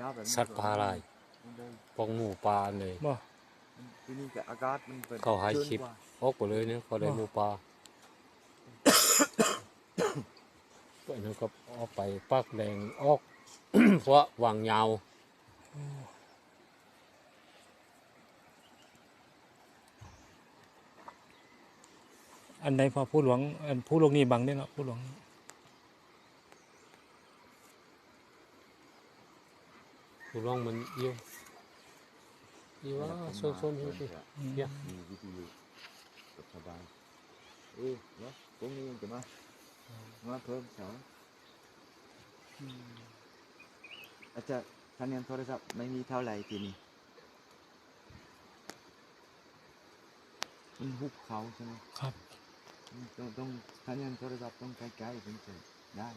ยาวแบบนี้สัตว์ปลาหลายมันได้พวกหมูปลาเลยบ่มันที่นี่กับอากาศมันเป็นเขาให้ชื้นคลิปกว่าออกไปเลยเนี่ยเขาได้หมูปลาก็นั้นก็ออกไปปักแดงออกเพราะวางยาวอันใดพอผู้หลวง อันผู้หลวงนี่บังได้เนาะผู้หลวง ร้องมันเยี่ยวยี่ว่าโซนๆอยู่สิอืมเดี๋ยวมีวิทยุกับสบายเออเนาะพวกนี้มันจะมามาเพิ่มเสาอาจจะคะแนนโทรศัพท์ไม่มีเท่าไหร่ทีนี้มันหุบเขาใช่ไหมครับต้องต้องคะแนนโทรศัพท์ต้องใกล้ๆถึงจะได้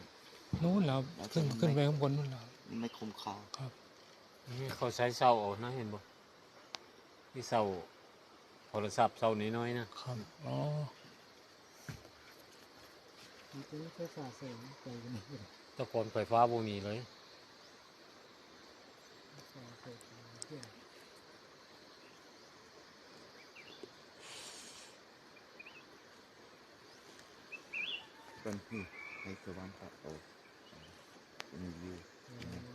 นู้นแล้วขึ้นขึ้นไปข้างบนนู้นแล้วมันไม่คมเขาครับนี่ เขาใช้เสาเอานะเห็นบ่ที่เสาโทรศัพท์เสาน้อยๆนะครับอ๋อมันจะไม่ค่อยฝ่าเสียงไปกันนี่แตะกอนไฟฟ้าบ่มีเลยฝ่าเสียงเที่ยวเป็นที่ให้สว่างพระโอมีวิว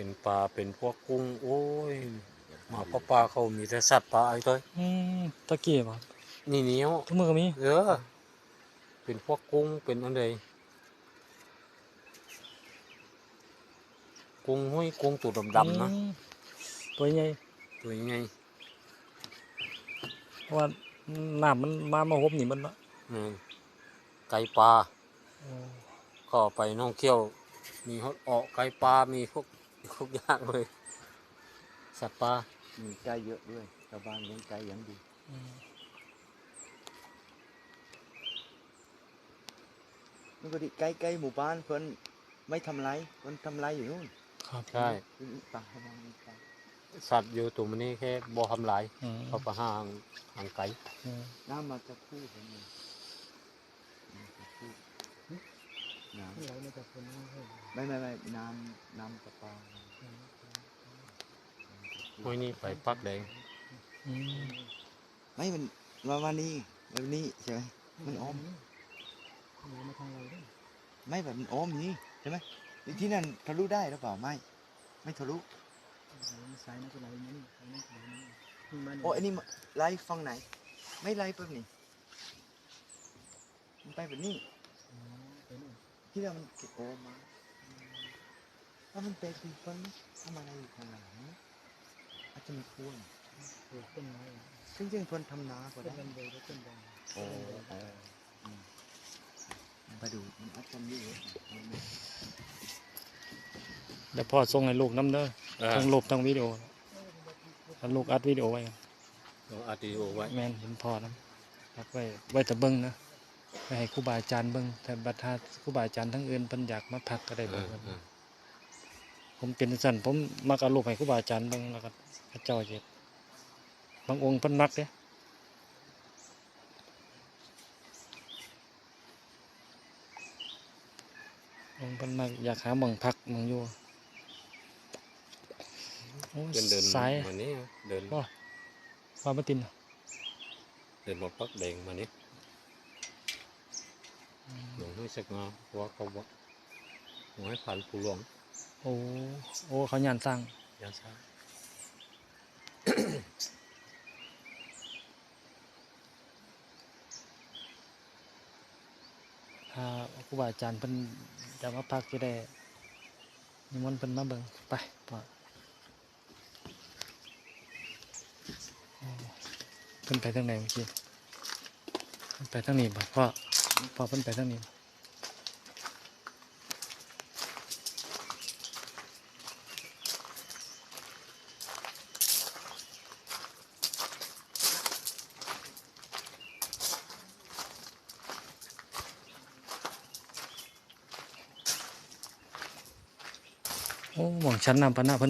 เป็นปลาเป็นพวกกุ้ง โอ้ยหมาปลาปลาเขามีแต่สัตว์ปลาไอ้ตัวอืมตะกี้บ่นี่เหนียวทุกมือก็มีเออเป็นพวกกุ้งเป็นอันใดกุ้งห้อยกุ้งตัวดำๆนะอืมตัวใหญ่ตัวยังไงเพราะว่าน้ำมันมามาหบนี่มันเนาะอืมไก่ปลาโอ้ก็ไปน้องเที่ยว มีฮอดออกไก่ปลามีพวก ทุกอย่างเลยสัตว์ปลามีไก่เยอะด้วยชาวบ้านเลี้ยงไก่อย่างดีอืมปกติไก่ไก่หมู่บ้านเพิ่นไม่ทำไรเพิ่นทำไรอยู่นู่นครับใช่ที่นี่ป่าชาวบ้านมีไก่สัตว์อยู่ตัวมันนี่แค่บ่ทำลายอืมเขาไปหาหางหางไก่อืมน้ำมาจากคู่ผมเลยน้ำจากคู่ น้ที่ไหลมาจากคนนั้นให้ำไม่ไม่ไม่น้ำน้ำประปาห้อยนี่ไปปักแดงอืมไม่มันมาวันนี้วันนี้ใช่ไหมมันอ้อมไหลมาทางเราด้วยไม่แบบมันอ้อมอย่างนี้ใช่ไหมที่นั่นทะลุได้หรือเปล่าไม่ไม่ทะลุไหลมาซ้ายน่าจะไหลมานี่ไหลมาไหลมานี่มันโอ้อันนี้มาไล่ฝั่งไหน ไม่ไล่แบบนี้มันไปแบบนี้อ๋อไปนู่น ที่เรามันเก็บโอมาถ้ามันเป็นคือฟังทำอะไรอยู่ข้างหลังอาจจะมีควรปลูกต้นไม้ซึ่งจริงๆเพิ่นทำนาก็ต้นได้บันไดและต้นแดงโอ้เอออืมไปดูมันอาจจะมีอยู่เดี๋ยวพ่อส่งให้ลูกน้ำเด้อเออทั้งรูปทั้งวิดีโอถ้าลูกอัดวิดีโอไว้กันเอาอัดวิดีโอไว้แม่นเห็นพ่อนํอัดไว้ไว้แต่เบิ่งนะ ไว้ให้ครูบาอาจารย์เบิ่งแต่บัดถ้าครูบาอาจารย์ทั้งอื่นเพิ่นอยากมาพักก็ได้เอเบิ่งอเออ ผมเป็นสั่นผมมักเอารูปให้ครูบาอาจารย์เบิ่งแล้วก็พระเจ้าเฮ็ดบางองค์เพิ่นมักเด้องค์เพิ่นมักอยากหาหม่องพักหม่องอยู่โอ้เดินเดินสายมานี่เดินว่าว่ามาตินน่ะเดินมาปักแดงมานี่ หลวงให้สักงาว่าเขาว่าหลวงให้ผ่านผู้หลวงโอ้โอ้เขายานสร้างยาช้าถ้าครูบาอาจารย์เพิ่นจะมาพักจะได้นิมนต์เพิ่นมาเบิ่งไปพ่อโอ้เพิ่นไปทางไหนเมื่อกี้เพิ่นไปทางนี้บ่พ่อพ่อเพิ่นไปทางนี้ โอ้หม่องชั้นนำปะหนะเพิ่น